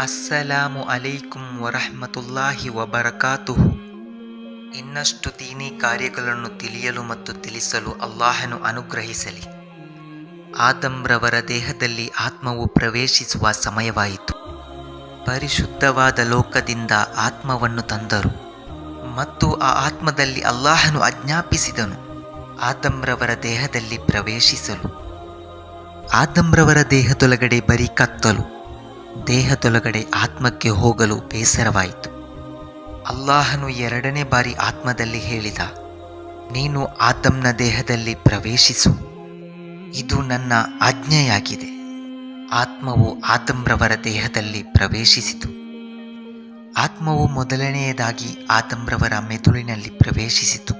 ಅಸ್ಸಲಾಮು ಅಲೈಕುಂ ವರಹಮತುಲ್ಲಾಹಿ ವಬರಕಾತುಹು. ಇನ್ನಷ್ಟು ದೀನಿ ಕಾರ್ಯಗಳನ್ನು ತಿಳಿಯಲು ಮತ್ತು ತಿಳಿಸಲು ಅಲ್ಲಾಹನು ಅನುಗ್ರಹಿಸಲಿ. ಆದಂರವರ ದೇಹದಲ್ಲಿ ಆತ್ಮವು ಪ್ರವೇಶಿಸುವ ಸಮಯವಾಯಿತು. ಪರಿಶುದ್ಧವಾದ ಲೋಕದಿಂದ ಆತ್ಮವನ್ನು ತಂದರು ಮತ್ತು ಆ ಆತ್ಮದಲ್ಲಿ ಅಲ್ಲಾಹನು ಆಜ್ಞಾಪಿಸಿದನು ಆದಂರವರ ದೇಹದಲ್ಲಿ ಪ್ರವೇಶಿಸಲು. ಆದಂರವರ ದೇಹದೊಳಗಡೆ ಬರೀ ಕತ್ತಲು. ದೇಹದೊಳಗಡೆ ಆತ್ಮಕ್ಕೆ ಹೋಗಲು ಬೇಸರವಾಯಿತು. ಅಲ್ಲಾಹನು ಎರಡನೇ ಬಾರಿ ಆತ್ಮದಲ್ಲಿ ಹೇಳಿದ, ನೀನು ಆದಮ್ನ ದೇಹದಲ್ಲಿ ಪ್ರವೇಶಿಸು. ಇದು ನನ್ನ ಆಜ್ಞೆಯಾಗಿದೆ. ಆತ್ಮವು ಆತಮ್ರವರ ದೇಹದಲ್ಲಿ ಪ್ರವೇಶಿಸಿತು. ಆತ್ಮವು ಮೊದಲನೆಯದಾಗಿ ಆತಮ್ರವರ ಮೆದುಳಿನಲ್ಲಿ ಪ್ರವೇಶಿಸಿತು.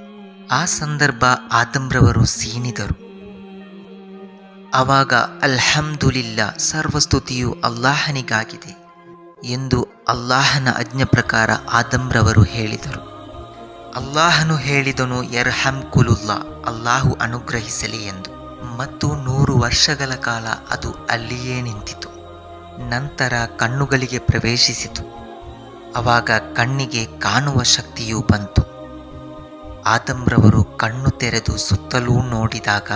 ಆ ಸಂದರ್ಭ ಆತಮ್ರವರು ಸೀನಿದರು. ಆವಾಗ ಅಲ್ಹಮ್ದುಲಿಲ್ಲ, ಸರ್ವಸ್ತುತಿಯು ಅಲ್ಲಾಹನಿಗಾಗಿದೆ ಎಂದು ಅಲ್ಲಾಹನ ಅಜ್ಞ ಪ್ರಕಾರ ಆದಂರವರು ಹೇಳಿದರು. ಅಲ್ಲಾಹನು ಹೇಳಿದನು ಎರ್ಹಮ್ ಕುಲುಲ್ಲಾ, ಅಲ್ಲಾಹು ಅನುಗ್ರಹಿಸಲಿ ಎಂದು. ಮತ್ತು ನೂರು ವರ್ಷಗಳ ಕಾಲ ಅದು ಅಲ್ಲಿಯೇ ನಿಂತಿತು. ನಂತರ ಕಣ್ಣುಗಳಿಗೆ ಪ್ರವೇಶಿಸಿತು. ಅವಾಗ ಕಣ್ಣಿಗೆ ಕಾಣುವ ಶಕ್ತಿಯೂ ಬಂತು. ಆದಂರವರು ಕಣ್ಣು ತೆರೆದು ಸುತ್ತಲೂ ನೋಡಿದಾಗ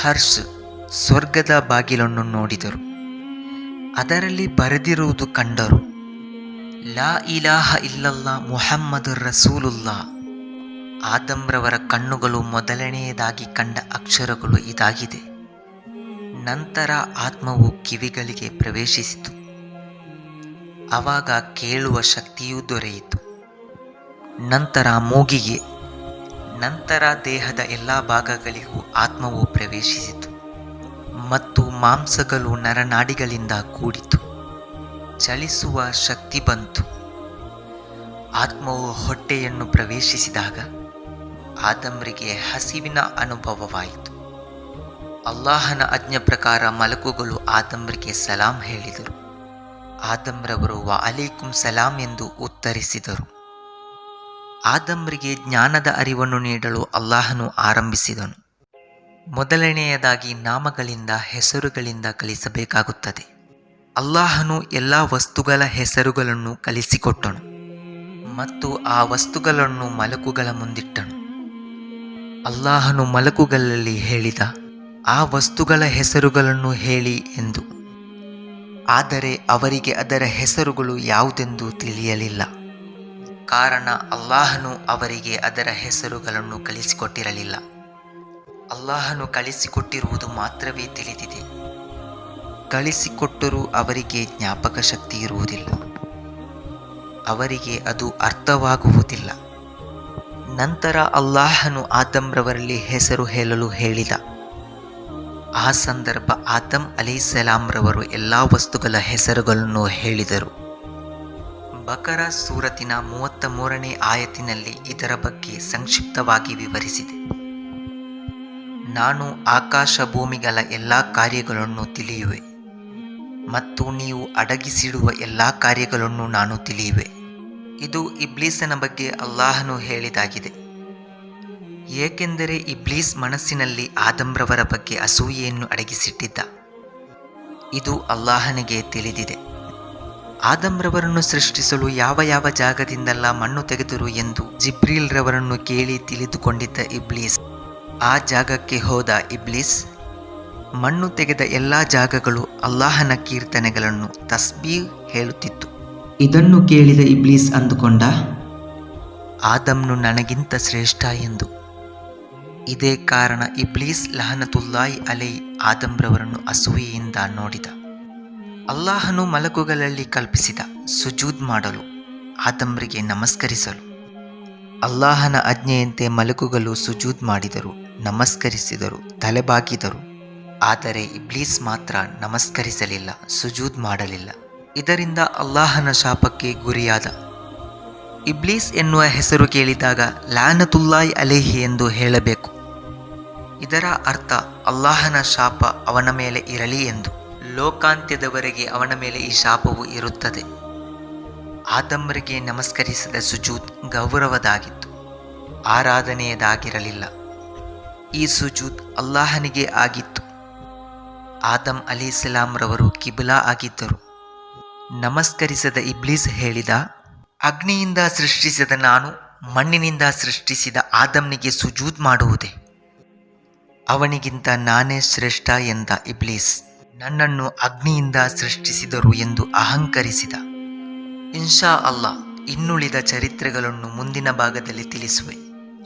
ಹರ್ಷ್ ಸ್ವರ್ಗದ ಬಾಗಿಲನ್ನು ನೋಡಿದರು. ಅದರಲ್ಲಿ ಬರೆದಿರುವುದು ಕಂಡರು, ಲಾ ಇಲಾಹ ಇಲ್ಲಲ್ಲಾ ಮೊಹಮ್ಮದ್ ರಸೂಲುಲ್ಲಾ ಆದಂರವರ ಕಣ್ಣುಗಳು ಮೊದಲನೆಯದಾಗಿ ಕಂಡ ಅಕ್ಷರಗಳು ಇದಾಗಿದೆ. ನಂತರ ಆತ್ಮವು ಕಿವಿಗಳಿಗೆ ಪ್ರವೇಶಿಸಿತು. ಆವಾಗ ಕೇಳುವ ಶಕ್ತಿಯೂ ದೊರೆಯಿತು. ನಂತರ ಮೂಗಿಗೆ, ನಂತರ ದೇಹದ ಎಲ್ಲ ಭಾಗಗಳಿಗೂ ಆತ್ಮವು ಪ್ರವೇಶಿಸಿತು. ಮತ್ತು ಮಾಂಸಗಳು ನರನಾಡಿಗಳಿಂದ ಕೂಡಿತು. ಚಲಿಸುವ ಶಕ್ತಿ ಬಂತು. ಆತ್ಮವು ಹೊಟ್ಟೆಯನ್ನು ಪ್ರವೇಶಿಸಿದಾಗ ಆದಮ್ರಿಗೆ ಹಸಿವಿನ ಅನುಭವವಾಯಿತು. ಅಲ್ಲಾಹನ ಅಜ್ಞ ಪ್ರಕಾರ ಮಲಕುಗಳು ಆದಮ್ರಿಗೆ ಸಲಾಂ ಹೇಳಿದರು. ಆದಮ್ರವರು ವ ಅಲೈಕುಂ ಸಲಾಂ ಎಂದು ಉತ್ತರಿಸಿದರು. ಆದಮ್ರಿಗೆ ಜ್ಞಾನದ ಅರಿವನ್ನು ನೀಡಲು ಅಲ್ಲಾಹನು ಆರಂಭಿಸಿದನು. ಮೊದಲನೆಯದಾಗಿ ನಾಮಗಳಿಂದ ಹೆಸರುಗಳಿಂದ ಕಲಿಸಬೇಕಾಗುತ್ತದೆ. ಅಲ್ಲಾಹನು ಎಲ್ಲ ವಸ್ತುಗಳ ಹೆಸರುಗಳನ್ನು ಕಲಿಸಿಕೊಟ್ಟನು ಮತ್ತು ಆ ವಸ್ತುಗಳನ್ನು ಮಲಕುಗಳ ಮುಂದಿಟ್ಟನು. ಅಲ್ಲಾಹನು ಮಲಕುಗಳಲ್ಲಿ ಹೇಳಿದ, ಆ ವಸ್ತುಗಳ ಹೆಸರುಗಳನ್ನು ಹೇಳಿ ಎಂದು. ಆದರೆ ಅವರಿಗೆ ಅದರ ಹೆಸರುಗಳು ಯಾವುದೆಂದು ತಿಳಿಯಲಿಲ್ಲ. ಕಾರಣ, ಅಲ್ಲಾಹನು ಅವರಿಗೆ ಅದರ ಹೆಸರುಗಳನ್ನು ಕಲಿಸಿಕೊಟ್ಟಿರಲಿಲ್ಲ. ಅಲ್ಲಾಹನು ಕಳಿಸಿಕೊಟ್ಟಿರುವುದು ಮಾತ್ರವೇ ತಿಳಿದಿದೆ. ಕಳಿಸಿಕೊಟ್ಟರೂ ಅವರಿಗೆ ಜ್ಞಾಪಕ ಶಕ್ತಿ ಇರುವುದಿಲ್ಲ. ಅವರಿಗೆ ಅದು ಅರ್ಥವಾಗುವುದಿಲ್ಲ. ನಂತರ ಅಲ್ಲಾಹನು ಆದಮ್ರವರಲ್ಲಿ ಹೆಸರು ಹೇಳಲು ಹೇಳಿದ. ಆ ಸಂದರ್ಭ ಆದಮ್ ಅಲಿಸಲಾಂರವರು ಎಲ್ಲ ವಸ್ತುಗಳ ಹೆಸರುಗಳನ್ನು ಹೇಳಿದರು. ಬಕರ ಸೂರತಿನ ಮೂವತ್ತ ಮೂರನೇ ಆಯತಿನಲ್ಲಿ ಇದರ ಬಗ್ಗೆ ಸಂಕ್ಷಿಪ್ತವಾಗಿ ವಿವರಿಸಿದೆ. ನಾನು ಆಕಾಶ ಭೂಮಿಗಳ ಎಲ್ಲ ಕಾರ್ಯಗಳನ್ನು ತಿಳಿಯುವೆ ಮತ್ತು ನೀವು ಅಡಗಿಸಿಡುವ ಎಲ್ಲ ಕಾರ್ಯಗಳನ್ನು ನಾನು ತಿಳಿಯುವೆ. ಇದು ಇಬ್ಲೀಸನ ಬಗ್ಗೆ ಅಲ್ಲಾಹನು ಹೇಳಿದಾಗಿದೆ. ಏಕೆಂದರೆ ಇಬ್ಲೀಸ್ ಮನಸ್ಸಿನಲ್ಲಿ ಆದಂಬ್ರವರ ಬಗ್ಗೆ ಅಸೂಯೆಯನ್ನು ಅಡಗಿಸಿಟ್ಟಿದ್ದ. ಇದು ಅಲ್ಲಾಹನಿಗೆ ತಿಳಿದಿದೆ. ಆದಂಬ್ರವರನ್ನು ಸೃಷ್ಟಿಸಲು ಯಾವ ಯಾವ ಜಾಗದಿಂದಲ್ಲ ಮಣ್ಣು ತೆಗೆದರು ಎಂದು ಜಿಬ್ರೀಲ್ರವರನ್ನು ಕೇಳಿ ತಿಳಿದುಕೊಂಡಿದ್ದ ಇಬ್ಲೀಸ್. ಆ ಜಾಗಕ್ಕೆ ಹೋದ ಇಬ್ಲಿಸ್ ಮಣ್ಣು ತೆಗೆದ ಎಲ್ಲ ಜಾಗಗಳು ಅಲ್ಲಾಹನ ಕೀರ್ತನೆಗಳನ್ನು ತಸ್ಬೀ ಹೇಳುತ್ತಿತ್ತು. ಇದನ್ನು ಕೇಳಿದ ಇಬ್ಲೀಸ್ ಅಂದುಕೊಂಡ ಆದಮ್ನು ನನಗಿಂತ ಶ್ರೇಷ್ಠ ಎಂದು. ಇದೇ ಕಾರಣ ಇಬ್ಲೀಸ್ ಲಹನತುಲ್ಲಾಯಿ ಅಲೈ ಆದಂಬ್ರವರನ್ನು ಅಸೂಯೆಯಿಂದ ನೋಡಿದ. ಅಲ್ಲಾಹನು ಮಲಕುಗಳಲ್ಲಿ ಕಲ್ಪಿಸಿದ ಸುಜೂದ್ ಮಾಡಲು ಆದಂಬ್ರಿಗೆ ನಮಸ್ಕರಿಸಲು. ಅಲ್ಲಾಹನ ಆಜ್ಞೆಯಂತೆ ಮಲಕುಗಳು ಸುಜೂದ್ ಮಾಡಿದರು. ನಮಸ್ಕರಿಸಿದರು, ತಲೆಬಾಗಿದರು. ಆದರೆ ಇಬ್ಲೀಸ್ ಮಾತ್ರ ನಮಸ್ಕರಿಸಲಿಲ್ಲ, ಸುಜೂದ್ ಮಾಡಲಿಲ್ಲ. ಇದರಿಂದ ಅಲ್ಲಾಹನ ಶಾಪಕ್ಕೆ ಗುರಿಯಾದ. ಇಬ್ಲೀಸ್ ಎನ್ನುವ ಹೆಸರು ಕೇಳಿದಾಗ ಲ್ಯಾನತುಲ್ಲಾಯ್ ಅಲೇಹಿ ಎಂದು ಹೇಳಬೇಕು. ಇದರ ಅರ್ಥ, ಅಲ್ಲಾಹನ ಶಾಪ ಅವನ ಮೇಲೆ ಇರಲಿ ಎಂದು. ಲೋಕಾಂತ್ಯದವರೆಗೆ ಅವನ ಮೇಲೆ ಈ ಶಾಪವು ಇರುತ್ತದೆ. ಆದಮ್ರಿಗೆ ನಮಸ್ಕರಿಸಿದ ಸುಜೂದ್ ಗೌರವದಾಗಿತ್ತು. ಆರಾಧನೆಯದಾಗಿರಲಿಲ್ಲ. ಈ ಸುಜೂದ್ ಅಲ್ಲಾಹನಿಗೆ ಆಗಿತ್ತು. ಆದಮ್ ಅಲಿಸಲಾಂರವರು ಕಿಬುಲಾ ಆಗಿದ್ದರು. ನಮಸ್ಕರಿಸದ ಇಬ್ಲೀಸ್ ಹೇಳಿದ, ಅಗ್ನಿಯಿಂದ ಸೃಷ್ಟಿಸಿದ ನಾನು ಮಣ್ಣಿನಿಂದ ಸೃಷ್ಟಿಸಿದ ಆದಮ್ನಿಗೆ ಸುಜೂದ್ ಮಾಡುವುದೇ? ಅವನಿಗಿಂತ ನಾನೇ ಶ್ರೇಷ್ಠ ಎಂದ ಇಬ್ಲೀಸ್ ನನ್ನನ್ನು ಅಗ್ನಿಯಿಂದ ಸೃಷ್ಟಿಸಿದರು ಎಂದು ಅಹಂಕರಿಸಿದ. ಇನ್ಶಾ ಅಲ್ಲಾ ಇನ್ನುಳಿದ ಚರಿತ್ರೆಗಳನ್ನು ಮುಂದಿನ ಭಾಗದಲ್ಲಿ ತಿಳಿಸುವೆ.